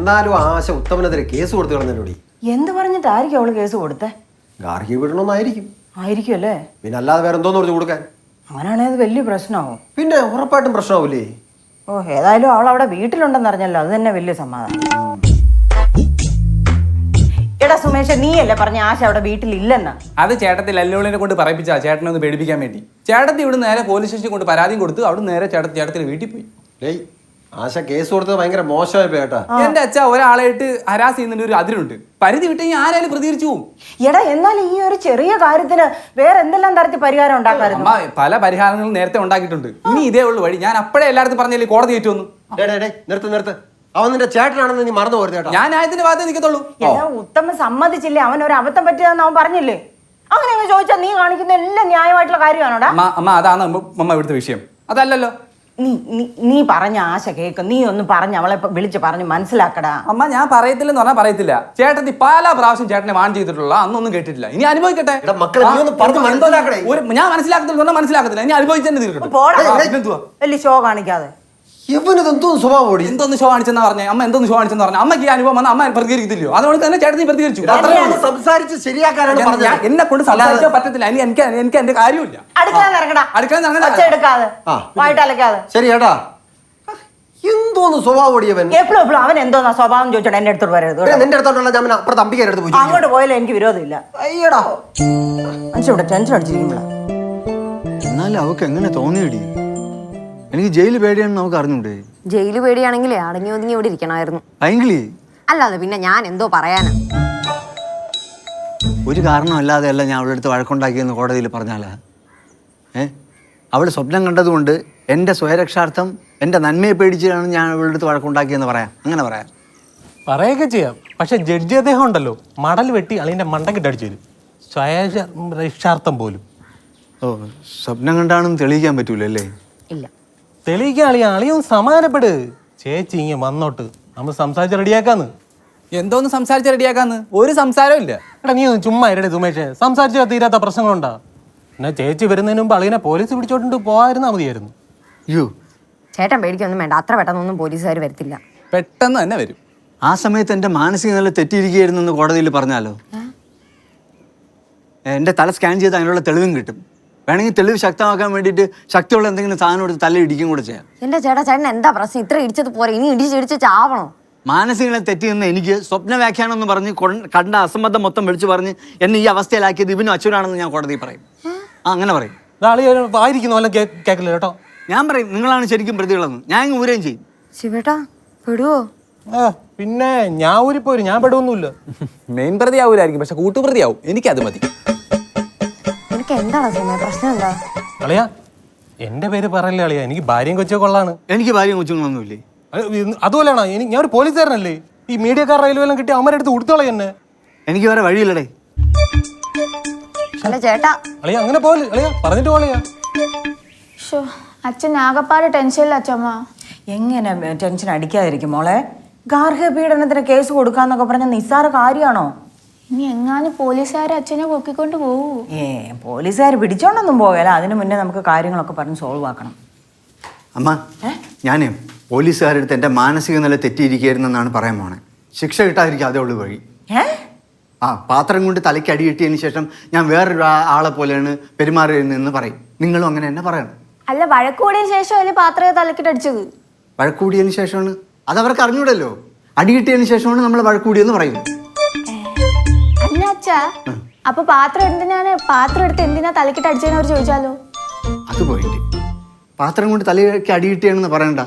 എന്നാലും ആശ ഉത്തമനെതിരെ കേസ് കൊടുത്തു കളഞ്ഞല്ലോടി? എന്ത് പറഞ്ഞിട്ടായിരിക്കും അവൾ കേസ് കൊടുത്തേ? ഗാർഹിക വിടണമെന്നായിരിക്കും. ആയിരിക്കും അല്ലേ? പിന്നെ അല്ലാതെ വേറെ എന്തോന്ന് പറഞ്ഞു കൊടുക്കാൻ? അങ്ങനെയാണെങ്കിൽ അത് വലിയ പ്രശ്നമാവും. പിന്നെ ഉറപ്പായിട്ടും പ്രശ്നമാവില്ലേ ഓ ഏതായാലും അവൾ അവിടെ വീട്ടിലുണ്ടെന്ന് അറിഞ്ഞല്ലോ അത് തന്നെ വലിയ സമാധാനം. എടാ സുമേഷ നീയല്ലേ പറഞ്ഞ ആശ അവിടെ വീട്ടിലില്ലെന്ന്? അത് ചേട്ടത്തി ലല്ലോളിനെ കൊണ്ട് പറയിപ്പിച്ചാ ചേട്ടനെ ഒന്ന് പേടിപ്പിക്കാൻ വേണ്ടി. ചേട്ടത്തി ഇവിടെ നേരെ പോലീസ് സ്റ്റേഷനിൽ കൊണ്ട് പരാതിയും കൊടുത്തു അവിടെ നേരെ ചേട്ടത്തി ചേട്ടത്തിന് വീട്ടിൽ പോയി. ഡേയ് ആശ കേസ് കൊടുത്തത് ഭയങ്കര മോശമായി പേട്ടാ കേട്ടാ. എന്റെ അച്ഛ ഒരാളായിട്ട് ഹരാസ് ചെയ്യുന്നതിന് ഒരു അതിരുണ്ട്. പരിധി വിട്ടെങ്കിൽ ആരായാലും പ്രതികരിച്ചു പോകും എടാ എന്നാൽ ഈ ഒരു ചെറിയ കാര്യത്തിന് വേറെ എന്തെല്ലാം തരത്തിൽ പരിഹാരം ഉണ്ടാക്കാറുണ്ട് അമ്മ പല പരിഹാരങ്ങളും നേരത്തെ ഉണ്ടാക്കിയിട്ടുണ്ട്. ഇനി ഇതേ ഉള്ളു വഴി. ഞാൻ അപ്പഴേ എല്ലായിടത്തും പറഞ്ഞല്ലേ കോടതി ഏറ്റു വന്നു. നിർത്ത് നിർത്ത്. അവൻ നിന്റെ ചേട്ടനാണെന്ന് നീ മറന്നു പോരുത് കേട്ടോ. ഞാൻ ന്യായത്തിന്റെ ഭാഗത്ത് നിൽക്കത്തുള്ളൂ ഉത്തമ സമ്മതിച്ചില്ലേ? അവൻ ഒരു അബദ്ധം പറ്റിയതെന്ന് അവൻ പറഞ്ഞില്ലേ? അങ്ങനെ ചോദിച്ചാൽ നീ കാണിക്കുന്ന എല്ലാം ന്യായമായിട്ടുള്ള കാര്യമാണോടാ? അമ്മ അമ്മ അതാണ് അമ്മ ഇവിടുത്തെ വിഷയം. അതല്ലല്ലോ. നീ നീ- നീ പറഞ്ഞ ആശ കേക്ക് നീ ഒന്ന് പറഞ്ഞ് അവളെ വിളിച്ച് പറഞ്ഞ് മനസ്സിലാക്കടാ. അമ്മ ഞാൻ പറയത്തില്ലെന്ന് പറഞ്ഞാൽ പറയത്തില്ല. ചേട്ടത്തി പല പ്രാവശ്യം ചേട്ടനെ വാൺ ചെയ്തിട്ടുള്ള അന്നൊന്നും കേട്ടിട്ടില്ല. ഇനി അനുഭവിക്കട്ടെ. എടാ മക്കളെ, നീ ഒന്ന് പറഞ്ഞ് ആ, മനസ്സിലാക്കണേ. ഒരു ഞാൻ മനസ്സിലാക്കത്തില്ല പറഞ്ഞാൽ മനസ്സിലാക്കത്തില്ല. ഇനി അനുഭവിച്ചു തീർക്കട്ടെ. പോടാ. ആ, പിന്നെന്തുവാ? വലിയ ഷോ കാണിക്കാതെ. ഇവനത് എന്തോ സ്വഭാവം ഓടി എന്തോന്ന് ഷോ കാണിച്ചെന്ന് പറഞ്ഞു? അമ്മ എന്തോന്ന് ഷോ കാണിച്ചെന്ന് പറഞ്ഞു? അമ്മയ്ക്ക് ഈ അനുഭവം വന്ന അമ്മ പ്രതികരിക്കത്തില്ലയോ? അതുകൊണ്ട് തന്നെ ചേട്ടൻ പ്രതികരിച്ചു. സംസാരിച്ച് ശരിയാക്കാനാണ് പറഞ്ഞത്. എന്നെ കൊണ്ട് സംസാരിക്കാൻ പറ്റത്തില്ല. എനിക്ക് എനിക്ക് എനിക്ക് എന്റെ കാര്യമില്ല. ശരി ചേട്ടാ എന്തോന്ന് സ്വഭാവം ഓടിയവൻ എപ്പോഴും എപ്പോഴും അവൻ എന്തോന്നാ സ്വഭാവം ചോദിച്ചോണ്ട് എന്റെ അടുത്തോട്ട് വരരുത്. നിന്റെ അടുത്തോട്ടുള്ള ഞാൻ അപ്പുറത്ത് അമ്പിക്കാൻ എടുത്ത് പോയി അങ്ങോട്ട് പോയാലും എനിക്ക് വിരോധമില്ല. അയ്യടാ. മനുഷ്യവിടെ ടെൻഷൻ അടിച്ചിരിക്കുമ്പോഴാ എന്നാലും അവക്ക് എങ്ങനെ തോന്നിയിടി? എനിക്ക് ജയിൽ പേടിയാണെന്ന് നമുക്ക് അറിഞ്ഞൂടെ? ജയിൽ പേടിയാണെങ്കിലേ അടങ്ങി ഒതുങ്ങി ഇവിടെ ഇരിക്കണമായിരുന്നു. അല്ലാതെ പിന്നെ ഞാൻ എന്തോ പറയാനാ? ഒരു കാരണമല്ലാതെ അല്ല ഞാൻ അവളുടെ അടുത്ത് വഴക്കുണ്ടാക്കിയെന്ന് കോടതിയിൽ പറഞ്ഞാലാ? ഏ? അവൾ സ്വപ്നം കണ്ടതുകൊണ്ട് എന്റെ സ്വയരക്ഷാർത്ഥം എന്റെ നന്മയെ പേടിച്ചാണ് ഞാൻ അവളുടെ അടുത്ത് വഴക്കുണ്ടാക്കിയെന്ന് പറയാം. അങ്ങനെ പറയാം. പറയുകയൊക്കെ ചെയ്യാം. പക്ഷെ ജഡ്ജി അദ്ദേഹം ഉണ്ടല്ലോ. മടൽ വെട്ടി അളിന്റെ മണ്ടക്കിട്ട് അടിച്ചു തരും സ്വയ രക്ഷാർത്ഥം പോലും. ഓ സ്വപ്നം കണ്ടാണെന്ന് തെളിയിക്കാൻ പറ്റൂലല്ലേ? ഇല്ല. തെളിയിക്കാൻ അളിയും സമാനപ്പെട്. ചേച്ചി ഇങ്ങ വന്നോട്ട്. നമ്മൾ സംസാരിച്ച് റെഡിയാക്കാന്ന്. എന്തോന്ന് സംസാരിച്ച് റെഡിയാക്കാന്ന്? ഒരു സംസാരവും ഇല്ല. എടാ നീ ഒന്ന് ചുമ്മാ ഇരടെ സുമേഷ്. സംസാരിച്ചാൽ തീരാത്ത പ്രശ്നങ്ങളുണ്ടാ. എന്നാ ചേച്ചി വരുന്നതിന് മുമ്പ് അളിയനെ പോലീസ് പിടിച്ചോണ്ട് പോകാതിരുന്നാ മതിയായിരുന്നു. അയ്യോ ചേട്ടൻ പേടിക്കൊന്നും വേണ്ട. അത്ര പെട്ടെന്നൊന്നും പോലീസുകാർ വരത്തില്ല. പെട്ടെന്ന് തന്നെ വരും. ആ സമയത്ത് എന്റെ മാനസിക നില തെറ്റിയിരിക്കുകയായിരുന്നെന്ന് കോടതിയിൽ പറഞ്ഞാലോ? എന്റെ തല സ്കാൻ ചെയ്ത് അതിനുള്ള തെളിവും കിട്ടും. വേണമെങ്കിൽ തെളിവ് ശക്തമാക്കാൻ വേണ്ടിയിട്ട് ശക്തിയുള്ള എന്തെങ്കിലും സാധനം എടുത്ത് തല ഇടിക്കും കൂടെ ചെയ്യാം. എന്റെ ചേട്ടാ ചേട്ടൻ എന്താ പ്രശ്നം? ഇത്ര ഇടിച്ചത് പോരെ. ഇനി ഇടിച്ച് ഇടിച്ച് ചാവണോ? മാനസികളെ തെറ്റി നിന്ന് എനിക്ക് സ്വപ്ന വ്യാഖ്യാനം എന്ന് പറഞ്ഞ് കൊൺ- കണ്ട അസംബന്ധം മൊത്തം വിളിച്ചു പറഞ്ഞ് എന്നെ ഈ അവസ്ഥയിലാക്കിയത് ഇവനും അച്ഛനാണെന്ന് ഞാൻ കോടതി പറയും. ആ അങ്ങനെ പറയും. കേട്ടോ? ഞാൻ പറയും നിങ്ങളാണ് ശരിക്കും പ്രതികളെന്ന്. ഞാൻ ഇങ്ങ് ഊരുകയും ചെയ്യും. ശിവേട്ടാ പെടുവോ? ആ പിന്നെ ഞാൻ ഊരിപ്പോ ഞാൻ പെടുവൊന്നുമില്ല. മെയിൻ പ്രതി ആവൂലായിരിക്കും പക്ഷെ കൂട്ടുപ്രതിയാവും. എനിക്കത് മതി. നിനക്ക് എന്താണ് സിനിമ പ്രശ്നം എന്താ അളിയ എന്റെ പേര് പറയല്ലേ അളിയ? എനിക്ക് ഭാര്യയും കൊച്ചു കൊള്ളാണ് എനിക്ക് ഭാര്യയും കൊച്ചുങ്ങളൊന്നുമില്ലേ അത് ഇത് അതുപോലെയാണോ? ഞാൻ ഒരു പോലീസുകാരനല്ലേ? ഈ മീഡിയക്കാർ റെയിൽവേ എല്ലാം കിട്ടി അവന്മാരെ അടുത്ത് കൊടുത്തോളെ എന്നെ. എനിക്ക് വേറെ വഴിയില്ലടേ. അല്ല ചേട്ടാ. അളിയ അങ്ങനെ പോലെ അളിയ പറഞ്ഞിട്ട് പോളിയാ ഷോ അച്ഛൻ ആകപ്പാട് ടെൻഷനില്ല അച്ഛമ്മ എങ്ങനെ ടെൻഷൻ അടിക്കാതിരിക്കും മോളെ? ഗാർഹിക പീഡനത്തിന് കേസ് കൊടുക്കാന്നൊക്കെ പറഞ്ഞ നിസ്സാര കാര്യമാണോ ഇനി എങ്ങാനും പോലീസുകാർ അച്ഛനെ പൊക്കിക്കൊണ്ട് പോവൂ? ഏ പോലീസുകാർ പിടിച്ചോണ്ടൊന്നും പോകല അതിനു മുന്നേ നമുക്ക് കാര്യങ്ങളൊക്കെ പറഞ്ഞ് സോൾവ് ആക്കണം. അമ്മ ഞാനേ പോലീസുകാരുടെ അടുത്ത് എന്റെ മാനസിക നില തെറ്റിയിരിക്കുകയായിരുന്നെന്നാണ് പറയാൻ പോണേ. ശിക്ഷ കിട്ടാതിരിക്കും അതേ ഉള്ളു വഴി. ആ പാത്രം കൊണ്ട് തലയ്ക്ക് അടി കിട്ടിയതിന് ശേഷം ഞാൻ വേറൊരു ആളെ പോലെയാണ് പെരുമാറിയതെന്ന് പറയും. നിങ്ങളും അങ്ങനെ തന്നെ പറയണം. അല്ല വഴക്കൂടിയ ശേഷം അല്ലേ പാത്രയെ തലക്കിട്ട് അടിച്ചത്? വഴക്കൂടിയതിന് ശേഷമാണ്. അത് അവർക്ക് അറിഞ്ഞൂടല്ലോ. അടി കിട്ടിയതിന് ശേഷമാണ് നമ്മൾ വഴക്കൂടിയെന്ന് പറയുന്നത് അച്ഛാ അപ്പൊ പാത്രം എന്തിനാണ്? പാത്രം എടുത്ത് എന്തിനാ തലക്കിട്ട് അടിച്ചതെന്ന് അവർ ചോദിച്ചാലോ? അത് പോയിട്ട് പാത്രം കൊണ്ട് തലയ്ക്ക് അടി കിട്ടിയാണെന്ന് പറയണ്ട.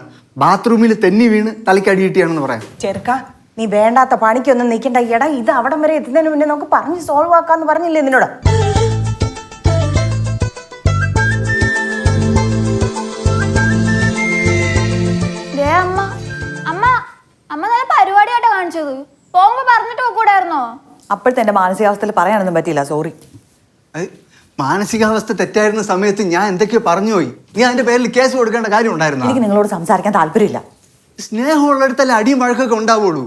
ബാത്റൂമിൽ തെന്നി വീണ് തലയ്ക്ക് അടി കിട്ടിയാണെന്ന് പറയാം. ചെറുക്ക നീ വേണ്ടാത്ത പണിക്കൊന്നും നിൽക്കണ്ട. എടാ ഇത് അവിടം വരെ എത്തുന്നതിന് മുന്നേ നമുക്ക് പറഞ്ഞ് സോൾവ് ആക്കാന്ന് പറഞ്ഞില്ലേ നിന്നോട്? ദേ അമ്മ. അമ്മ അമ്മ നല്ല പരിപാടിയായിട്ടാ കാണിച്ചത്. പോകുമ്പോ പറഞ്ഞിട്ട് പോക്കൂടായിരുന്നോ അപ്പോഴത്തെ എന്റെ മാനസികാവസ്ഥയിൽ പറയാനൊന്നും പറ്റിയില്ല സോറി അത് മാനസികാവസ്ഥ തെറ്റായിരുന്ന സമയത്ത് ഞാൻ എന്തൊക്കെയോ പറഞ്ഞു പോയി. നീ അതിന്റെ പേരിൽ കേസ് കൊടുക്കേണ്ട കാര്യം ഉണ്ടായിരുന്നു? എനിക്ക് നിങ്ങളോട് സംസാരിക്കാൻ താല്പര്യമില്ല. സ്നേഹമുള്ളിടത്തല്ലേ അടിയും വഴക്കൊക്കെ ഉണ്ടാവുള്ളൂ.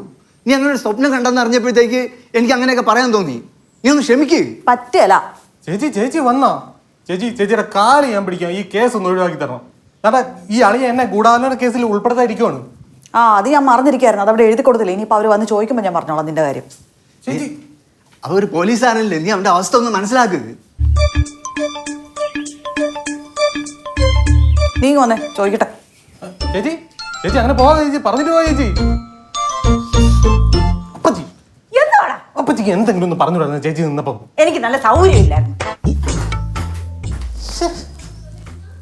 നീ അങ്ങനെ ഒരു സ്വപ്നം കണ്ടെന്ന് അറിഞ്ഞപ്പോഴത്തേക്ക് എനിക്ക് അങ്ങനെയൊക്കെ പറയാൻ തോന്നി. നീ ഒന്ന് ക്ഷമിക്ക്. പറ്റിയല്ല. ചേച്ചി ചേച്ചി വന്നോ? ചേച്ചി ചേച്ചിയുടെ കാൽ ഞാൻ പിടിക്കാം. ഈ കേസ് ഒന്ന് ഒഴിവാക്കി തരണം. കാരണം ഈ അളിയ എന്നെ ഗൂഢാലോചന കേസിൽ ഉൾപ്പെടുത്താതിരിക്കുവാണ്. ആ അത് ഞാൻ മറന്നിരിക്കായിരുന്നു. അതവിടെ അവിടെ എഴുതി കൊടുത്തില്ല? ഇനിയിപ്പോൾ അവർ വന്ന് ചോദിക്കുമ്പോൾ ഞാൻ പറഞ്ഞോളാം നിന്റെ കാര്യം. അവ ഒരു പോലീസുകാരനല്ലേ നീ അവന്റെ അവസ്ഥ ഒന്ന് മനസ്സിലാക്കുക നീ ഇങ്ങ് വന്നേ ചോദിക്കട്ടെ. ചേച്ചി ചേച്ചി അങ്ങനെ പോവാ ചേച്ചി പറഞ്ഞിട്ട് പോവാ ചേച്ചി. അപ്പച്ചി. എന്താടാ അപ്പച്ചിക്ക് എന്തെങ്കിലും ഒന്ന് പറഞ്ഞു വിടുന്നത് ചേച്ചി നിന്നപ്പോ? എനിക്ക് നല്ല സൗകര്യം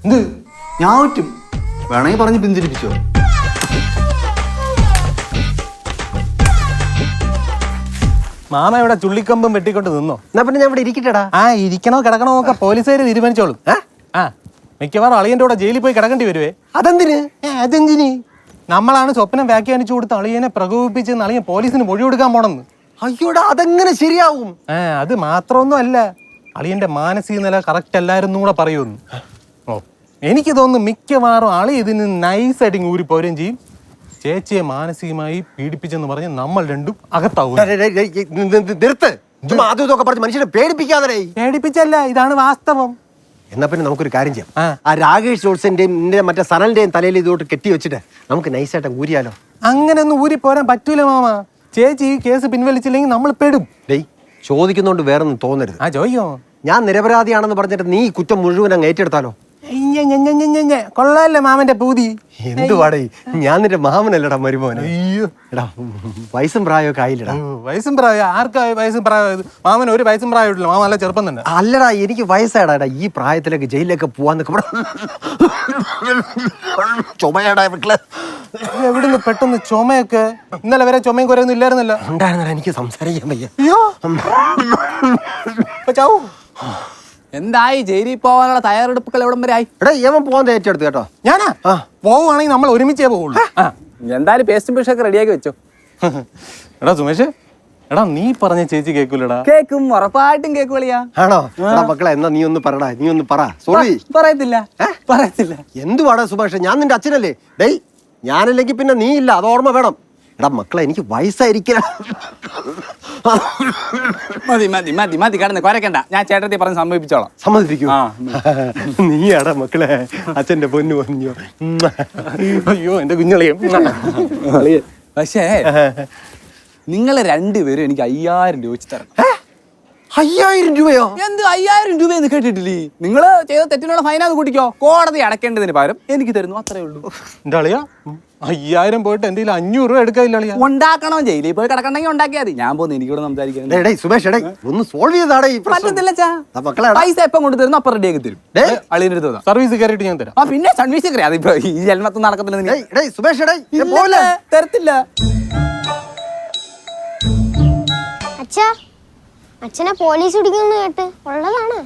എന്ത്? ഞാൻ പറ്റും വേണമെങ്കിൽ പറഞ്ഞ് പിന്തിരിപ്പിച്ചോ? മാമ ഇവിടെ ചുള്ളിക്കമ്പും വെട്ടിക്കൊണ്ട് നിന്നോ? എന്നാ പിന്നെ ഞാൻ ഇവിടെ ഇരിക്കട്ടെടാ. ആ ഇരിക്കണോ കിടക്കണോ ഒക്കെ പോലീസുകാര് തീരുമാനിച്ചോളും. ആ മിക്കവാറും അളിയന്റെ കൂടെ ജയിലിൽ പോയി കിടക്കേണ്ടി വരുവേ. അതെന്തിന്? ഏ, അതെന്തിനി? നമ്മളാണ് സ്വപ്നം വ്യാഖ്യാനിച്ചു കൊടുത്ത് അളിയനെ പ്രകോപിപ്പിച്ച് അളിയൻ പോലീസിന് മൊഴി കൊടുക്കാൻ പോണെന്ന്. അയ്യോടാ അതെങ്ങനെ ശരിയാവും? ഏ അത് മാത്രമൊന്നും അല്ല അളിയന്റെ മാനസിക നില കറക്റ്റ് അല്ലായിരുന്നു കൂടെ പറയുമെന്ന്. ഓ എനിക്ക് തോന്നുന്നു മിക്കവാറും അളി ഇതിന് നൈസായിട്ട് ഊരി പോരുകയും ചെയ്യും. ചേച്ചിയെ മാനസികമായി പീഡിപ്പിച്ചെന്ന് പറഞ്ഞ് നമ്മൾ രണ്ടും അകത്താവും നിർത്ത്. ചുമ്മാ അതും ഇതൊക്കെ പറഞ്ഞ് മനുഷ്യനെ പേടിപ്പിക്കാതെ പേടിപ്പിച്ചല്ല ഇതാണ് വാസ്തവം. എന്നാ പിന്നെ നമുക്കൊരു കാര്യം ചെയ്യാം. ആ. രാകേഷ് ജോൾസിന്റെയും നിന്റെ മറ്റേ സനലിന്റെയും തലയിൽ ഇതോട്ട് കെട്ടി വെച്ചിട്ട് നമുക്ക് നൈസായിട്ട് ഊരിയാലോ? അങ്ങനെ ഒന്നും ഊരി പോരാൻ പറ്റൂല മാമ. ചേച്ചി ഈ കേസ് പിൻവലിച്ചില്ലെങ്കിൽ നമ്മൾ പെടും. ഡേയ് ചോദിക്കുന്നോണ്ട് വേറൊന്നും തോന്നരുത്. ആ ചോദിക്കോ. ഞാൻ നിരപരാധിയാണെന്ന് പറഞ്ഞിട്ട് നീ ഈ കുറ്റം മുഴുവൻ അങ്ങ് ഏറ്റെടുത്താലോ? കൊള്ളാല്ലേ മാമന്റെ പൂതി. എന്തുവാടേ ഞാൻ നിന്റെ മാമനല്ലടാ മരുമോനെ. അയ്യോ. എടാ വയസ്സും പ്രായമൊക്കെ ആയില്ലടാ. വയസ്സും പ്രായം ആർക്കാ വയസ്സും പ്രായം മാമൻ ഒരു വയസ്സും പ്രായമില്ല മാമ നല്ല ചെറുപ്പം തന്നെ. അല്ലടാ എനിക്ക് വയസ്സായടാ. എടാ, ഈ പ്രായത്തിലേക്ക് ജയിലിലൊക്കെ പോവാൻ നിൽക്കുമ്പോൾ ചുമയാടാ വീട്ടിൽ എവിടുന്ന് പെട്ടെന്ന് ചുമയൊക്കെ? ഇന്നലെ വരെ ചുമയും കുറയൊന്നും ഇല്ലായിരുന്നല്ലോ. ഉണ്ടായിരുന്നടാ എനിക്ക് സംസാരിക്കാൻ വയ്യ. അയ്യോ. ചാവൂ. എന്തായി? ജയിലിൽ പോകാനുള്ള തയ്യാറെടുപ്പുകൾ എവിടം വരെ ആയി? എടാ ഇവൻ പോവാൻ ഏറ്റെടുത്തു കേട്ടോ. ഞാനാ. പോവുകയാണെങ്കിൽ നമ്മൾ ഒരുമിച്ചേ പോവുള്ളൂ. എന്തായാലും പേസ്റ്റും പിഷൊക്കെ റെഡിയാക്കി വെച്ചോ. എടാ സുമേഷ് എടാ നീ പറഞ്ഞ ചേച്ചി കേക്കൂലടാ. കേക്കും ഉറപ്പായിട്ടും കേക്ക് വിളിയാ ആണോ? എടാ മക്കളെ എന്നാ നീ ഒന്ന് പറടാ നീ ഒന്ന് പറ. സോറി പറയത്തില്ല. പറയത്തില്ല. എന്തുവാടാ സുഭാഷ് ഞാൻ നിന്റെ അച്ഛനല്ലേ? ഡേയ് ഞാനല്ലെങ്കിൽ പിന്നെ നീ ഇല്ല അത് ഓർമ്മ വേണം. എടാ മക്കളെ എനിക്ക് വയസ്സായിരിക്കണ മതി മതി മതി മതി കിടന്ന് കുരക്കണ്ട. ഞാൻ ചേട്ടത്തി പറഞ്ഞ് സമ്മതിപ്പിച്ചോളാം സമ്മതിപ്പിക്കും. ആ. നീയാടാ മക്കളെ അച്ഛന്റെ പൊന്നു പറഞ്ഞോ. അയ്യോ എന്റെ കുഞ്ഞളിയും പക്ഷേ നിങ്ങൾ രണ്ടുപേരും എനിക്ക് അയ്യായിരം രൂപ വെച്ച് തരണം. അയ്യായിരം രൂപയോ? എന്ത് അയ്യായിരം രൂപ എന്ന് കേട്ടിട്ടില്ലേ? നിങ്ങൾ ചെയ്ത തെറ്റിനുള്ള ഫൈനാന്ന് കൂട്ടിക്കോ. കോടതി അടക്കേണ്ടതിന് പകരം എനിക്ക് തരുന്നു അത്രേ ഉള്ളൂ. എന്താ അളിയാ? അയ്യായിരം പോയിട്ട് എന്റെ അഞ്ഞൂറ് രൂപ എടുക്കാതില്ല ഉണ്ടാക്കണോ. ജയിലിൽ പോയി കിടക്കണമെങ്കിൽ ഉണ്ടാക്കിയാൽ മതി. ഞാൻ പോകുന്നു എനിക്കൂടെ സംസാരിക്കാൻ. ഡേയ് ഡേയ് സുമേഷ് ഒന്ന് സോൾവ് ചെയ്താടേ ഈ പ്രശ്നം. പറ്റത്തില്ല ചാ. ആ, മക്കളെ എടാ. പൈസ എപ്പം കൊണ്ട് തരുന്നു അപ്പം റെഡിയാക്കി തരും. അടുത്ത് തന്നാ. സർവീസ് കയറിയിട്ട് ഞാൻ തരാം. ആ പിന്നെ സർവീസ് കറിയാ അതിപ്പോ ഈ ജന്മത്തിൽ നടക്കത്തില്ല നിനക്ക്. സുമേഷ് ഇത് ഇല്ല, തരത്തില്ല. അച്ഛാ അച്ഛനെ പോലീസ് പിടിക്കുന്നു കേട്ട് ഉള്ളതാണ്.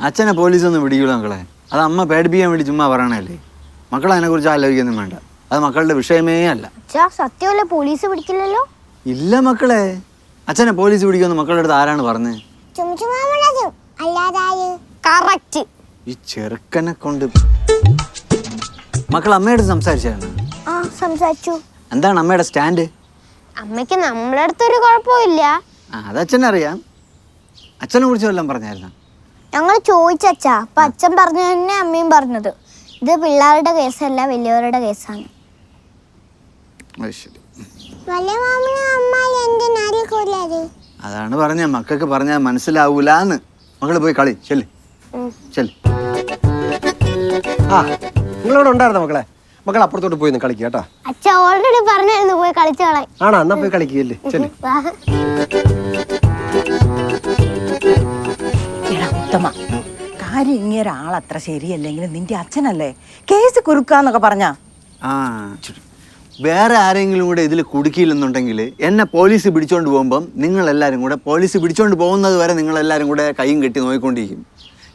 അച്ഛനെ പോലീസൊന്നും പിടിക്കൂല മക്കളെ. അത് അമ്മ പേടിപ്പിക്കാൻ വേണ്ടി ചുമ്മാ പറയണല്ലേ മക്കളെ അതിനെക്കുറിച്ച് ആലോചിക്കൊന്നും വേണ്ട. അത് മക്കളുടെ വിഷയമേ അല്ല. സത്യമല്ല? പോലീസ് പിടിക്കില്ലല്ലോ? ഇല്ല മക്കളെ. അച്ഛനെ പോലീസ് പിടിക്കുമെന്ന് മക്കളുടെ അടുത്ത് ആരാണ് പറഞ്ഞത് ഈ ചെറുക്കനെ കൊണ്ട് മക്കൾ അമ്മയോട് സംസാരിച്ചാണ് സംസാരിച്ചു. എന്താണ് അമ്മയുടെ സ്റ്റാൻഡ്? അമ്മയ്ക്ക് നമ്മളെ അടുത്തൊരു കുഴപ്പമില്ല. അത് അച്ഛനറിയാം അച്ഛനെ കുറിച്ച് വല്ലതും പറഞ്ഞായിരുന്നു? ഞങ്ങൾ ചോദിച്ചച്ചാ. അപ്പൊ അച്ഛൻ പറഞ്ഞു തന്നെ അമ്മയും പറഞ്ഞത്. ഇത് പിള്ളേരുടെ കേസല്ല വലിയവരുടെ കേസാണ് ശരി വലിയ മാമനും അമ്മ എന്തിനാ കൊല്ലത് അതാണ് പറഞ്ഞ മക്കൾക്ക് പറഞ്ഞാൽ മനസ്സിലാവൂലെന്ന്. മക്കൾ പോയി കളി ചെല്ല്. ചെല്ല്. ആ നിങ്ങളോട് ഉണ്ടായിരുന്നോ മക്കളെ? മക്കൾ അപ്പുറത്തോട്ട് പോയി കളിക്കുക കേട്ടാ. അച്ഛ ഓൾറെഡി പറഞ്ഞായിരുന്നു പോയി കളിച്ചോളാൻ ആണോ? എന്നാ പോയി കളിക്കുകയല്ലേ ചെല്ലു ഉത്തമ കാര്യം ഇങ്ങനെ ആളത്ര ശരിയല്ലെങ്കിലും നിന്റെ അച്ഛനല്ലേ കേസ് കുറുക്കാന്നൊക്കെ പറഞ്ഞാ? ആ. വേറെ ആരെങ്കിലും കൂടെ ഇതിൽ കുടുക്കിയില്ലെന്നുണ്ടെങ്കിൽ എന്നെ പോലീസ് പിടിച്ചോണ്ട് പോകുമ്പം നിങ്ങളെല്ലാവരും കൂടെ പോലീസ് പിടിച്ചോണ്ട് പോകുന്നത് വരെ നിങ്ങളെല്ലാവരും കൂടെ കൈയും കെട്ടി നോക്കിക്കൊണ്ടിരിക്കും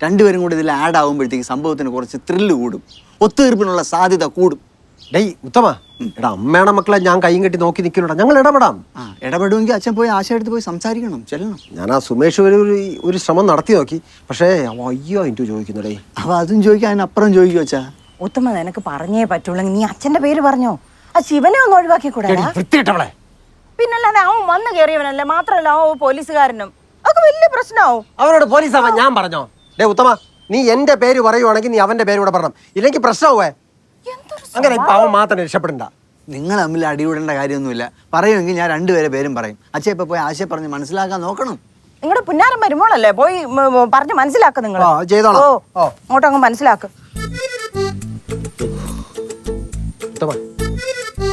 രണ്ടുപേരും കൂടെ ഇതിൽ ആഡ് ആകുമ്പോഴത്തേക്ക് സംഭവത്തിന് കുറച്ച് ത്രില്ല് കൂടും. ഒത്തുതീർപ്പിനുള്ള സാധ്യത കൂടും. ഡേയ് ഉത്തമ. എടാ അമ്മയുടെ മക്കളെ ഞാൻ കൈയും കെട്ടി നോക്കി നിൽക്കണോടാ ഞങ്ങൾ ഇടപെടാം. ആ ഇടപെടുമെങ്കിൽ അച്ഛൻ പോയി ആശ എടുത്ത് പോയി സംസാരിക്കണം ചെല്ലണം. ഞാൻ ആ സുമേഷ് ഒരു ഒരു- ശ്രമം നടത്തി നോക്കി. പക്ഷേ അവൻ അയ്യോ എനിക്ക് ചോദിക്കുന്നുണ്ടേ. അപ്പോൾ അതും ചോദിക്കാൻ അതിനപ്പുറം ചോദിക്കുവച്ചാ അച്ഛാ? ഉത്തമ നിനക്ക് പറഞ്ഞേ പറ്റുള്ളൂ. നീ അച്ഛന്റെ പേര് പറഞ്ഞോ? ആ ശിവനെ ഒന്ന് ഒഴിവാക്കി കൂടെ വൃത്തിയിട്ടവളെ പിന്നല്ലാതെ അവൻ വന്നു കയറിയവനല്ലേ മാത്രമല്ല അവൻ പോലീസുകാരനും. അതൊക്കെ വലിയ പ്രശ്നമാവും. അവനോട് പോലീസ് ആവാൻ ഞാൻ പറഞ്ഞോ? ഡേ ഉത്തമ നീ എന്റെ പേര് പറയുവാണെങ്കിൽ നീ അവന്റെ പേര് കൂടെ പറയണം. ഇല്ലെങ്കിൽ പ്രശ്നമാവേ അങ്ങനെ ഇപ്പൊ അവൻ മാത്രം രക്ഷപ്പെടണ്ട. നിങ്ങൾ തമ്മിൽ അടികൂടേണ്ട കാര്യമൊന്നുമില്ല. പറയുമെങ്കിൽ ഞാൻ രണ്ടുപേരെ പേരും പറയും. അച്ഛൻ ഇപ്പൊ പോയി ആശയ പറഞ്ഞ് മനസ്സിലാക്കാൻ നോക്കണം. നിങ്ങളുടെ പുന്നാരം വരുമ്പോഴല്ലേ പോയി പറഞ്ഞ് മനസ്സിലാക്ക നിങ്ങൾ ഓ. അങ്ങോട്ടങ്ങ് മനസ്സിലാക്ക്.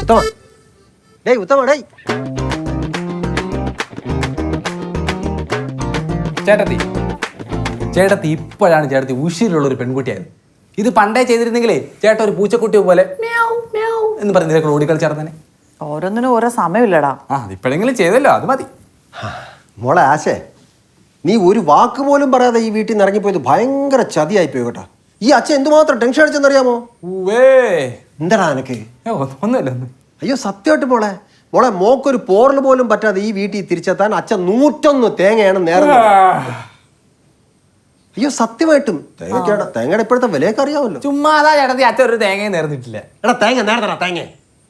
ഉത്തമ ഡേയ് ഉത്തമ ഡേയ് ചേട്ടത്തി. ചേട്ടത്തി ഇപ്പോഴാണ് ചേട്ടത്തി ഉശിരുള്ള ഒരു പെൺകുട്ടിയായത്. ഇത് പണ്ടേ ചെയ്തിരുന്നെങ്കിലേ ചേട്ട ഒരു പൂച്ചക്കുട്ടി പോലെ മ്യാവ്, മ്യാവ്. എന്ന് പറഞ്ഞ് ഇതിലേക്ക് ഓടിക്കളിച്ചേർന്നെ ഓരോന്നിനും ഓരോ സമയമില്ലടാ. ആ ഇപ്പോഴെങ്കിലും ചെയ്തല്ലോ അത് മതി. മോളെ ആശേ നീ ഒരു വാക്ക് പോലും പറയാതെ ഈ വീട്ടിൽ നിന്ന് ഇറങ്ങിപ്പോയത് ഭയങ്കര ചതിയായി പോയി കേട്ടോ. ഈ അച്ഛൻ എന്തുമാത്രം ടെൻഷൻ അടിച്ചെന്നറിയാമോ? ഊവേ. എന്താടാ നിനക്ക്? ഒന്നുമില്ല അയ്യോ സത്യമായിട്ട് പോളെ മോളെ മോക്കൊരു പോറൽ പോലും പറ്റാതെ ഈ വീട്ടിൽ തിരിച്ചെത്താൻ അച്ഛൻ നൂറ്റൊന്ന് തേങ്ങയാണ് നേരം അയ്യോ സത്യമായിട്ടും. തേങ്ങയ്ക്കാണ് തേങ്ങയുടെ ഇപ്പോഴത്തെ വിലയൊക്കെ അറിയാമല്ലോ. ചുമ്മാ അതാ ചേട്ടത്തി അച്ഛൻ ഒരു തേങ്ങയും നേർന്നിട്ടില്ല. എടാ തേങ്ങ നേരത്തടാ തേങ്ങ.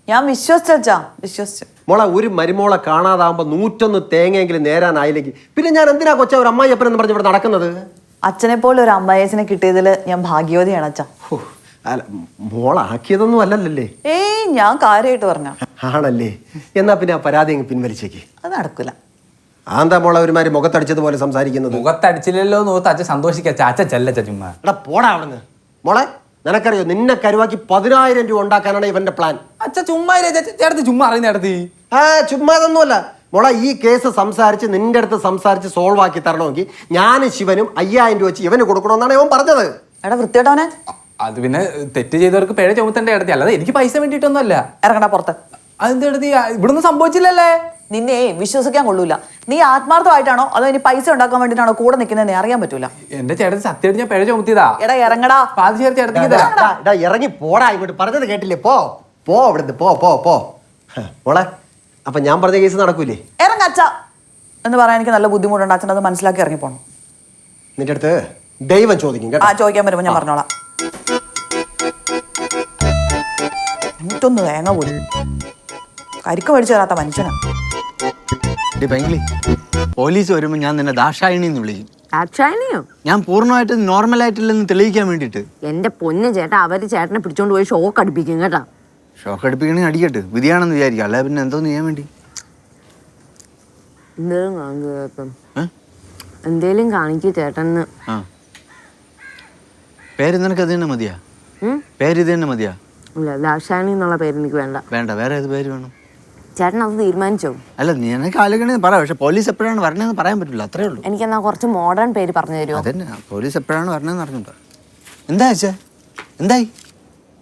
ഞാൻ വിശ്വസിച്ചാ വിശ്വസിച്ചു. മോളെ ഒരു മരുമോളെ കാണാതാവുമ്പോ നൂറ്റൊന്ന് തേങ്ങയെങ്കിലും നേരാനായില്ലെങ്കിൽ. പിന്നെ ഞാൻ എന്തിനാ കൊച്ച ഒരു അമ്മായി അപ്പനെന്ന് പറഞ്ഞ് ഇവിടെ നടക്കുന്നത്? അച്ഛനെ പോലെ ഒരു അമ്മായച്ചനെ കിട്ടിയതിൽ ഞാൻ ഭാഗ്യവതിയാണ് അച്ഛാ. ഹോ, അല്ല മോളാക്കിയതൊന്നും അല്ലല്ലേ? ഏയ് ഞാൻ കാര്യമായിട്ട് പറഞ്ഞ. ആണല്ലേ? എന്നാ പിന്നെ ആ പരാതി അങ്ങ് പിൻവലിച്ചേക്ക്. അത് നടക്കില്ല ആന്താ മോളെ ഒരുമാതിരി മുഖത്തടിച്ചതുപോലെ സംസാരിക്കുന്നത്? മുഖത്തടിച്ചില്ലല്ലോ നോത്ത് അച്ഛൻ സന്തോഷിക്കച്ച ചാച്ച ചുമ്മാ. എടാ പോടാ അവിടുന്ന്. മോളെ നിനക്കറിയോ നിന്നെ കരുവാക്കി പതിനായിരം രൂപ ഉണ്ടാക്കാനാണ് ഇവന്റെ പ്ലാൻ അച്ഛ ചുമ്മാ? ചേട്ടത്തി ചുമ്മാ അറിയുന്ന ചേട്ടത്തി. ആ ചുമ്മാ ഇതൊന്നുമല്ല. മോളെ ഈ കേസ് സംസാരിച്ച് നിന്റെ അടുത്ത് സംസാരിച്ച് സോൾവ് ആക്കി തരണമെങ്കിൽ ഞാനും ശിവനും അയ്യായിരം രൂപ വെച്ച് ഇവന് കൊടുക്കണമെന്നാണ് ഇവൻ പറഞ്ഞത്. എടാ വൃത്തിയോട്ടവനെ അത് പിന്നെ തെറ്റ് ചെയ്തവർക്ക് പിഴ ചുമത്തേണ്ട ഇടത്തി അല്ലാതെ എനിക്ക് പൈസ വേണ്ടിയിട്ടൊന്നുമല്ല. ഇറങ്ങടാ പുറത്ത്. അതെന്ത് ഇവിടുന്ന് സംഭവിച്ചില്ലല്ലേ? നിന്നെ വിശ്വസിക്കാൻ കൊള്ളൂല. നീ ആത്മാർത്ഥമായിട്ടാണോ? അതോ ഇനി പൈസ ഉണ്ടാക്കാൻ വേണ്ടിട്ടാണോ കൂടെ നിൽക്കുന്നതെന്ന് അറിയാൻ പറ്റൂല? എന്റെ ചേട്ടൻ സത്യമായിട്ട് ഞാൻ പിഴ ചുമത്തിയതാ. എടാ ഇറങ്ങടാ. പാതി ചേർത്ത് ചേട്ടത്തിക്ക് തരാം എടാ, എടാ, ഇറങ്ങി പോടാ ഇങ്ങോട്ട് പറഞ്ഞത് കേട്ടില്ലേ? പോ പോ അവിടുന്ന് പോ പോ പോ. മോളെ അപ്പൊ ഞാൻ പറഞ്ഞ കേസ് നടക്കൂലേ? ഇറങ്ങച്ച എന്ന് പറയാൻ എനിക്ക് നല്ല ബുദ്ധിമുട്ടുണ്ട്. അച്ഛൻ അത് മനസ്സിലാക്കി ഇറങ്ങിപ്പോണം. നിന്റെ അടുത്ത് ദൈവം ചോദിക്കും ആ ചോദിക്കാൻ വരുമ്പോ ഞാൻ പറഞ്ഞോളാം. എന്നിട്ടൊന്ന് തേങ്ങ പോലും കരിക്ക് മേടിച്ചു തരാത്ത മനുഷ്യനാ. ഡി പൈങ്കിളി പോലീസ് വരുമ്പോൾ ഞാൻ നിന്നെ ദാക്ഷായണി എന്ന് വിളിക്കും. ദാക്ഷായണിയോ? ഞാൻ പൂർണമായിട്ട് നോർമൽ ആയിട്ടില്ലെന്ന് തെളിയിക്കാൻ വേണ്ടിട്ട് എന്റെ പൊന്ന് ചേട്ടാ അവർ ചേട്ടനെ പിടിച്ചോണ്ട് പോയി ഷോക്ക് അടിപ്പിക്കും കേട്ടാ. ഷോക്ക് അടിപ്പിക്കണമെങ്കിൽ അടിക്കട്ടെ. വിധിയാണെന്ന് വിചാരിക്കും. അല്ലാതെ പിന്നെ എന്തോന്ന് ചെയ്യാൻ വേണ്ടി? എന്തേലും കാണിക്കും ഏ? എന്തേലും കാണിക്കൂ ചേട്ടന്ന് ആ. പേര് നിനക്ക് അത് തന്നെ മതിയാ? പേര് ഇത് തന്നെ മതിയാ? ഇല്ല ദാക്ഷായണി എന്നുള്ള പേര് എനിക്ക് വേണ്ട. വേണ്ട വേറെ ഏത് പേര് വേണം? ചേട്ടൻ അത് തീരുമാനിച്ചോ? അല്ല നിനക്ക് ആലോചന പറ. പക്ഷെ പോലീസ് എപ്പോഴാണ് വരണതെന്ന് പറയാൻ പറ്റില്ല അത്രേ ഉള്ളൂ. എനിക്കെന്നാ കുറച്ച് മോഡേൺ പേര് പറഞ്ഞു തരുമോ അതന്നെ. പോലീസ് എപ്പോഴാണ് വരണതെന്ന് അറിഞ്ഞിട്ട് എന്താ വെച്ചാ എന്തായി?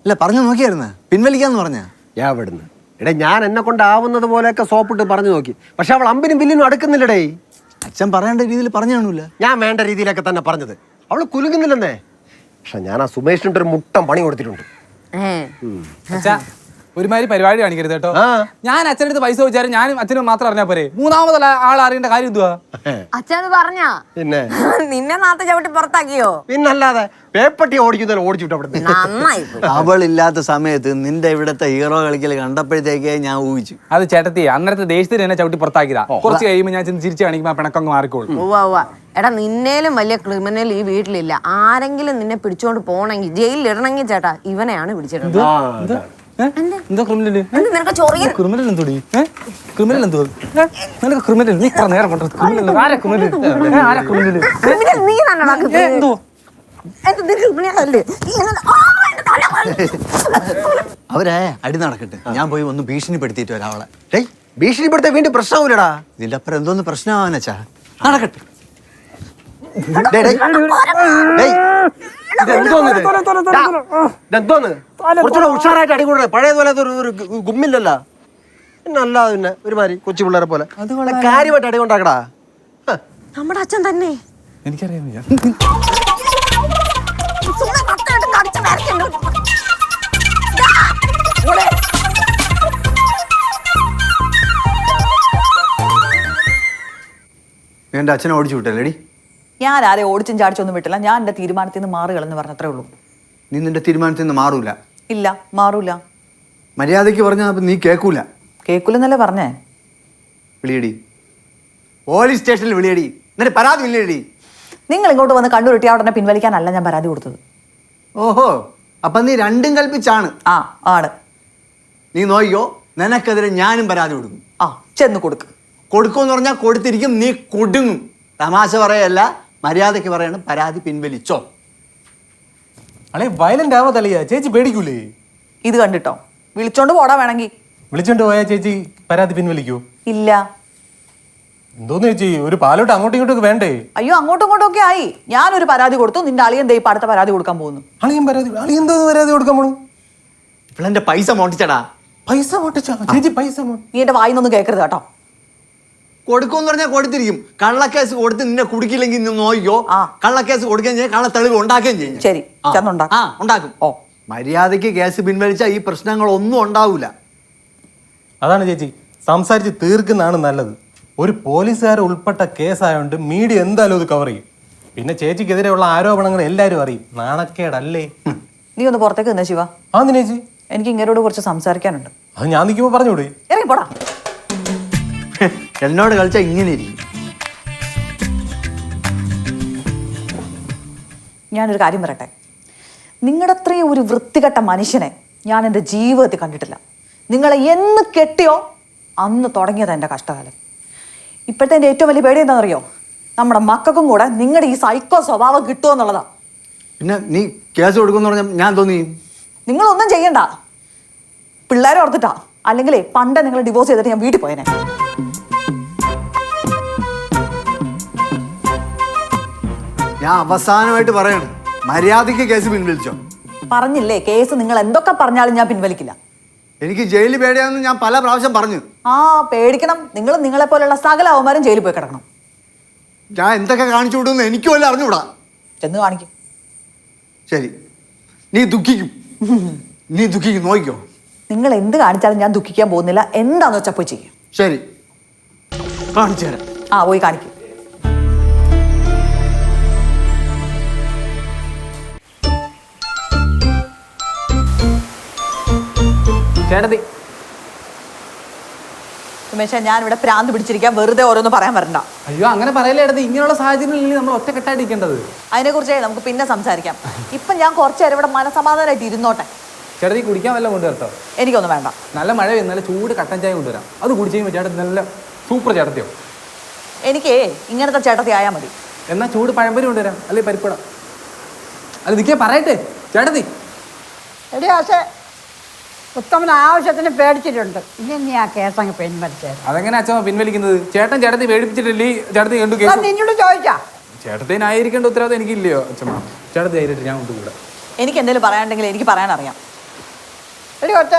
അല്ല പറഞ്ഞു നോക്കിയായിരുന്നു? പിൻവലിക്കാന്ന് പറഞ്ഞ? ഞാൻ അവിടുന്ന് എടേ ഞാൻ എന്നെ കൊണ്ടാവുന്നത് പോലെയൊക്കെ സോപ്പിട്ട് പറഞ്ഞു നോക്കി. പക്ഷെ അവൾ അമ്പിനും ബില്ലിനും അടുക്കുന്നില്ലടേ. അച്ഛൻ പറയേണ്ട രീതിയിൽ പറഞ്ഞു കാണൂല. ഞാൻ വേണ്ട രീതിയിലൊക്കെ തന്നെ പറഞ്ഞത്. അവൾ കുലുങ്ങുന്നില്ലെന്നേ. പക്ഷെ ഞാൻ ആ സുമേഷിന്റെ ഒരു മുട്ടം പണി കൊടുത്തിട്ടുണ്ട്. അച്ഛാ ഒരുമാതിരി പരിപാടി കാണിക്കരുത് കേട്ടോ. ഞാൻ ഞാൻ അച്ഛനടുത്ത് പൈസ ചോദിച്ചാലും ഞാനും അച്ഛനും മാത്രം അറിഞ്ഞാ പോരെ. മൂന്നാമതുള്ള ആൾ അറിയേണ്ട കാര്യം എന്തുവാ? അച്ഛൻ പറഞ്ഞാ? പിന്നെ? നിന്നെ നാത്ത ചവിട്ടി പുറത്താക്കിയോ? പിന്നല്ലാതെ പേപ്പട്ടി ഓടിക്കുന്നതിൽ അവിടെ നന്നായി പോയി. അവളില്ലാത്ത സമയത്ത് നിന്റെ ഇവിടത്തെ ഹീറോ കളിക്കൽ കണ്ടപ്പോഴത്തേക്കേ ഞാൻ ഊഹിച്ചു. അത് ചേട്ടത്തി അന്നേരത്തെ ദേഷ്യത്തിന് എന്നെ ചവിട്ടി പുറത്താക്കിയതാ. കുറച്ച് കഴിയുമ്പോൾ ഞാൻ ചിരിച്ചു കാണിക്കുമ്പോൾ ആ പിണക്കങ്ങ് മാറിക്കോളും. എടാ നിന്നേലും വലിയ ക്രിമിനൽ ഈ വീട്ടിലില്ല. ആരെങ്കിലും നിന്നെ പിടിച്ചോണ്ട് പോണെങ്കിൽ ജയിലിൽ ഇടണമെങ്കിൽ ചേട്ടാ ഇവനെയാണ് പിടിച്ചിട്ടുള്ളത്? എന്തോ? Criminal criminal എന്തോടി? ക്രിമിനൽ എന്തോ ഏ? നിനക്ക് ക്രിമിനൽ നീ ഇത്ര നേരം കൊണ്ട് ക്രിമിനൽ ആരാ ക്രിമിനൽ ആരാ ക്രിമിനൽ. എന്തോ. അവരെ അടി നടക്കട്ടെ. ഞാൻ പോയി ഒന്ന് ഭീഷണിപ്പെടുത്തിയിട്ട് വരാം അവളെ. ഡേയ് ഭീഷണിപ്പെടുത്ത വീണ്ടും പ്രശ്നമാവില്ലടാ ഇതിന്റെ അപ്പുറം എന്തോന്ന് പ്രശ്നമാവാനച്ചാ നടക്കട്ടെ? ഡാ, ഇതെന്തോന്ന്? കുറച്ചുകൂടെ ഉഷാറായിട്ട് അടികൂടണേ പഴയതുപോലെ ഒരു ഗുമ്മില്ലല്ലോ. പിന്നെ അല്ലാതെ പിന്നെ ഒരുമാതിരി കൊച്ചു പിള്ളേരെ പോലെ. കാര്യമായിട്ട് അടികൊണ്ടാക്കടാ. നമ്മുടെ അച്ഛൻ തന്നെ. എനിക്കറിയാം എന്റെ അച്ഛനെ ഓടിച്ചു വിട്ടല്ലേടി ഞാൻ ആരെ ഓടിച്ചും ചാടിച്ചൊന്നും വിട്ടില്ല. ഞാൻ എന്റെ തീരുമാനത്തിൽ നിന്ന് മാറുകളെന്ന് പറഞ്ഞത്രേ ഉള്ളൂ. നീ നിന്റെ തീരുമാനത്തിൽ നിന്ന് മാറൂല. ഇല്ല മാറൂല. മര്യാദയ്ക്ക് പറഞ്ഞാൽ നീ കേൾക്കൂല കേൾക്കൂലെന്നല്ലേ പറഞ്ഞേ? വിളിയടി. പോലീസ് സ്റ്റേഷനിൽ വിളിയടി. എന്നിട്ട് പരാതി വിളിയടി നിങ്ങൾ ഇങ്ങോട്ട് വന്ന് കണ്ണുരുട്ടിയ ഉടനെ പിൻവലിക്കാനല്ല ഞാൻ പരാതി കൊടുത്തത്. ഓഹോ അപ്പൊ നീ രണ്ടും കൽപ്പിച്ചാണ്. ആ ആണ്. നീ നോക്കിയോ നിനക്കെതിരെ ഞാനും പരാതി കൊടുക്കും. ആ ചെന്ന് കൊടുക്കും. കൊടുക്കുമെന്ന് പറഞ്ഞാൽ കൊടുത്തിരിക്കും നീ കൊടുങ്ങും. തമാശ പറയല്ല. മര്യാദയ്ക്ക് പറയണം പരാതി പിൻവലിച്ചോ. അളേ വയലന്റ് ആവാതളിയ ചേച്ചി പേടിക്കൂലേ? ഇത് കണ്ടിട്ടോ? വിളിച്ചോണ്ട് പോടാ വേണമെങ്കിൽ വിളിച്ചോണ്ട് പോയാ ചേച്ചി പരാതി പിൻവലിക്കൂ? ഇല്ല. എന്തോന്ന് ചേച്ചി ഒരു പാലോട്ട് അങ്ങോട്ടും ഇങ്ങോട്ടും ഒക്കെ വേണ്ടേ? അയ്യോ അങ്ങോട്ടും ഇങ്ങോട്ടും ഒക്കെ ആയി. ഞാൻ ഒരു പരാതി കൊടുത്തു നിന്റെ അളിയൻ ദേ ഇപ്പൊ അടുത്ത പരാതി കൊടുക്കാൻ പോകുന്നു. അളിയൻ പരാതി അളിയൻ എന്തോ പരാതി കൊടുക്കാൻ പോണു? ഇവളെന്റെ പൈസ മോട്ടിച്ചടാ പൈസ മോട്ടിച്ചാ ചേച്ചി പൈസ മോ നീ എന്റെ വായിന്നൊന്നും കേൾക്കരുത് കേട്ടോ. കൊടുക്കുമെന്ന് പറഞ്ഞാൽ കൊടുത്തിരിക്കും. കള്ളക്കേസ് കൊടുത്ത് നിന്നെ കുടിക്കില്ലെങ്കിൽ നിന്ന് നോക്കിയോ കള്ളക്കേസ് കൊടുക്കുകയും ചെയ്യും കള്ള തെളിവ് ഉണ്ടാക്കുകയും ചെയ്യും. ശരി, ആ. ആ ഉണ്ടാക്കും. ഓ. മര്യാദയ്ക്ക് കേസ് പിൻവലിച്ചാൽ ഈ പ്രശ്നങ്ങളൊന്നും ഉണ്ടാവൂല. അതാണ് ചേച്ചി. സംസാരിച്ച് തീർക്കുന്നതാണ് നല്ലത്. ഒരു പോലീസുകാർ ഉൾപ്പെട്ട കേസായതുകൊണ്ട് മീഡിയ എന്തായാലും ഇത് കവർ ചെയ്യും. പിന്നെ ചേച്ചിക്കെതിരെയുള്ള ആരോപണങ്ങൾ എല്ലാവരും അറിയും. നാണക്കേടല്ലേ? നീ ഒന്ന് പുറത്തേക്ക് നിന്നേ ശിവ. ആ ചേച്ചി? എനിക്ക് ഇങ്ങനോട് കുറച്ച് സംസാരിക്കാനുണ്ട്. അത് ഞാൻ നിൽക്കുമ്പോൾ പറഞ്ഞുകൂടെ ഇറങ്ങി പോടാ എന്നോട് കളിച്ചാൽ ഇങ്ങനെ ഇരിക്കും. ഞാനൊരു കാര്യം പറയട്ടെ? നിങ്ങളുടെ അത്രയും ഒരു വൃത്തികെട്ട മനുഷ്യനെ ഞാൻ എന്റെ ജീവിതത്തിൽ കണ്ടിട്ടില്ല. നിങ്ങളെ എന്ന് കെട്ടിയോ അന്ന് തുടങ്ങിയത് എന്റെ കഷ്ടകാലം. ഇപ്പോഴത്തെ എന്റെ ഏറ്റവും വലിയ പേടി എന്താണെന്നറിയോ? നമ്മുടെ മക്കൾക്കും കൂടെ നിങ്ങളുടെ ഈ സൈക്കോ സ്വഭാവം കിട്ടുമോ എന്നുള്ളതാ. പിന്നെ നീ കേസ് കൊടുക്കുമെന്ന് പറഞ്ഞാൽ ഞാൻ തോന്നി? നിങ്ങളൊന്നും ചെയ്യണ്ട. പിള്ളേരെ ഓർത്തിട്ടാ. അല്ലെങ്കിൽ പണ്ട് നിങ്ങൾ ഡിവോഴ്സ് ചെയ്തിട്ട് ഞാൻ വീട്ടിൽ പോയനെ. ഞാൻ അവസാനമായിട്ട് പറയണം മര്യാദയ്ക്ക് കേസ് പിൻവലിച്ചോ? പറഞ്ഞില്ലേ കേസ് നിങ്ങൾ എന്തൊക്കെ പറഞ്ഞാലും ഞാൻ പിൻവലിക്കില്ല. എനിക്ക് ജയിലിൽ പേടിയാണെന്ന് ഞാൻ പല പ്രാവശ്യം പറഞ്ഞു. ആ പേടിക്കണം. നിങ്ങൾ നിങ്ങളെ പോലുള്ള സകല അവന്മാരും ജയിലിൽ പോയി കിടക്കണം. ഞാൻ എന്തൊക്കെ കാണിച്ചു വിടുമെന്ന് എനിക്കും അല്ല അറിഞ്ഞുകൂടാ? ചെന്ന് കാണിക്കും. ശരി. നീ ദുഃഖിക്കും. നീ ദുഃഖിക്കും. നോക്കിക്കോ നിങ്ങൾ എന്ത് കാണിച്ചാലും ഞാൻ ദുഃഖിക്കാൻ പോകുന്നില്ല. എന്താന്ന് വെച്ചാൽ പോയി ചെയ്യും. ശരി. കാണിച്ചു തരാം. ആ പോയി കാണിക്കും. സുമേഷ ഞാൻ ഇവിടെ പ്രാന്ത് പിടിച്ചിരിക്കാൻ വെറുതെ ഓരോന്ന് പറയാൻ വരണ്ട. അയ്യോ അങ്ങനെ പറയലേ ഇങ്ങനെയുള്ള സാഹചര്യങ്ങളിൽ നമ്മൾ ഒറ്റ കെട്ടാടിക്കേണ്ടത് അതിനെ അതിനെക്കുറിച്ച് നമുക്ക് പിന്നെ സംസാരിക്കാം. ഇപ്പം ഞാൻ കുറച്ച് നേരം ഇവിടെ മനസമാധാനമായിട്ട് ഇരുന്നോട്ടെ. ചേട്ടത്തി കുടിക്കാൻ വല്ല കൊണ്ടുവരട്ടോ എനിക്കൊന്നും വേണ്ട. നല്ല മഴ പെയ്യുന്ന നല്ല ചൂട് കട്ടൻ ചായ കൊണ്ടുവരാം അത് കുടിച്ചു കഴിയുമ്പോൾ നല്ല സൂപ്പർ ചേട്ടത്തിയോ? എനിക്കേ ഇങ്ങനത്തെ ചേട്ടത്തി ആയാൽ മതി. എന്നാ ചൂട് പഴംപരി കൊണ്ടുവരാം. അല്ലെ പരിപ്പട അല്ല നിൽക്കേ പറയട്ടെ. ചേട്ടത്തി. എടി പക്ഷേ ഉത്തമൻ ആവശ്യത്തിന് പേടിച്ചിട്ടുണ്ട്. ഇനി നീ ആ കേസ് അങ്ങ് പിൻവലിച്ചത് അതെങ്ങനെ അച്ഛൻ പിൻവലിക്കുന്നത്? ചേട്ടൻ ചേട്ടത്തി പേടിപ്പിച്ചിട്ടില്ലേ? ചേട്ടത്തി കണ്ടു കേസ് നിന്നോട് ചോദിച്ചാ. ചേട്ടത്തിനായിരിക്കേണ്ട ഉത്തരവാദിത്തം എനിക്കില്ലയോ അച്ഛമ്മ? ചേട്ടത്തി ആയിട്ട് ഞാൻ കൊണ്ടുകൂടെ എനിക്ക് എന്തെങ്കിലും പറയാനുണ്ടെങ്കിൽ എനിക്ക് പറയാൻ അറിയാം. എടി ഒറ്റ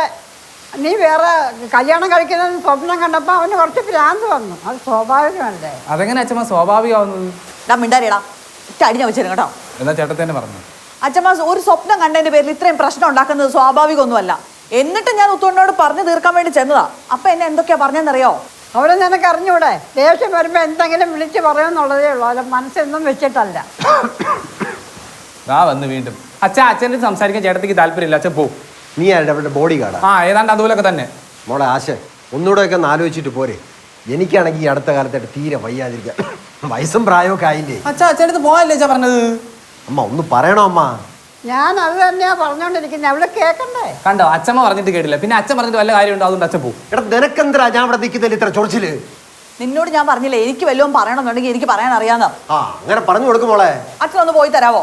നീ വേറെ കല്യാണം കഴിക്കുന്ന സ്വപ്നം കണ്ടപ്പോൾ അവന് കുറച്ച് ഭ്രാന്ത് വന്നു. അത് സ്വാഭാവികമല്ലേ? അതെങ്ങനെ അച്ഛമ്മ സ്വാഭാവികമാവുന്നത്? ഡാ മിണ്ടാരിടാ അടി ഞാൻ വെച്ചിരുന്നു കേട്ടോ. എന്നാ ചേട്ടത്തി തന്നെ പറഞ്ഞു. അച്ഛമ്മ ഒരു സ്വപ്നം കണ്ടതിന്റെ പേരിൽ ഇത്രയും പ്രശ്നം ഉണ്ടാക്കുന്നത് സ്വാഭാവികമൊന്നുമല്ല. എന്നിട്ട് ഞാൻ ഉത്തോണിനോട് പറഞ്ഞു തീർക്കാൻ വേണ്ടി ചെന്നതാ. അപ്പൊ എന്നെ എന്തൊക്കെയാ പറഞ്ഞെന്നറിയോ അവരെ നിനക്ക് അറിഞ്ഞൂടെ? ദേഷ്യം വരുമ്പോൾ എന്തെങ്കിലും വിളിച്ചു പറയുമെന്നുള്ളതേ ഉള്ളൂ. അല്ല മനസ്സൊന്നും വെച്ചിട്ടല്ല. ആ വന്ന് വീണ്ടും. അച്ഛാ അച്ഛന്റെ സംസാരിക്കാൻ ചേട്ടത്തിക്ക് താല്പര്യമില്ല. അച്ഛൻ പോ. നീ ആരുടെ? അവരുടെ ബോഡി ഗാർഡാ ആ ഏതാണ്ട് അതുപോലൊക്കെ തന്നെ. മോളെ ആശ ഒന്നുകൂടെ ഒക്കെ ഒന്ന് ആലോചിച്ചിട്ട് പോരെ. എനിക്കാണെങ്കിൽ ഈ അടുത്ത കാലത്തായിട്ട് തീരെ വയ്യാതിരിക്കാൻ. വയസ്സും പ്രായമൊക്കെ ആയില്ലേ? അച്ഛാ അച്ഛന്റെ പോകാനല്ലേ അച്ഛാ പറഞ്ഞത്? അമ്മ ഒന്ന് പറയണോ അമ്മ? ഞാൻ അത് തന്നെയാ പറഞ്ഞോണ്ടിരിക്കുന്നത് അവിടെ കേക്കണ്ടേ? കണ്ടോ? അച്ഛമ്മ പറഞ്ഞിട്ട് കേട്ടില്ല. പിന്നെ അച്ഛൻ പറഞ്ഞിട്ട് വല്ല കാര്യമുണ്ടോ? അതുകൊണ്ട് അച്ഛൻ പോകും എടാ നിനക്കെന്തരാ ഞാൻ അവിടെ നിൽക്കുന്നില്ല ഇത്ര ചൊറിച്ചിൽ? നിന്നോട് ഞാൻ പറഞ്ഞില്ലേ എനിക്ക് വല്ലതും പറയണമെന്നുണ്ടെങ്കിൽ എനിക്ക് പറയാൻ അറിയാന്ന്. ആ അങ്ങനെ പറഞ്ഞു കൊടുക്കും അച്ഛൻ ഒന്ന് പോയി തരാവോ?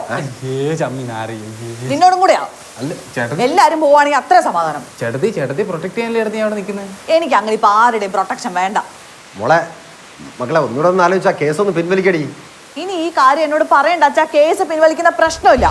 നിന്നോടും കൂടെയാ? അല്ല എല്ലാരും പോവാണെങ്കിൽ അത്ര സമാധാനം. ചേട്ടത്തി ചേട്ടത്തി പ്രൊട്ടക്ട് ചെയ്യാനല്ലേ ഞാൻ അവിടെ നിൽക്കുന്നത് എനിക്ക് അങ്ങനെ ഇപ്പൊ ആരുടെയും പ്രൊട്ടക്ഷൻ വേണ്ട. മോളെ മക്കളെ ഒന്നുകൂടെ ഒന്ന് ആലോചിച്ചാ കേസ് ഒന്ന് പിൻവലിക്കടി. ഇനി ഈ കാര്യം എന്നോട് പറയണ്ട. അച്ഛാ കേസ് പിൻവലിക്കുന്ന പ്രശ്നമില്ല.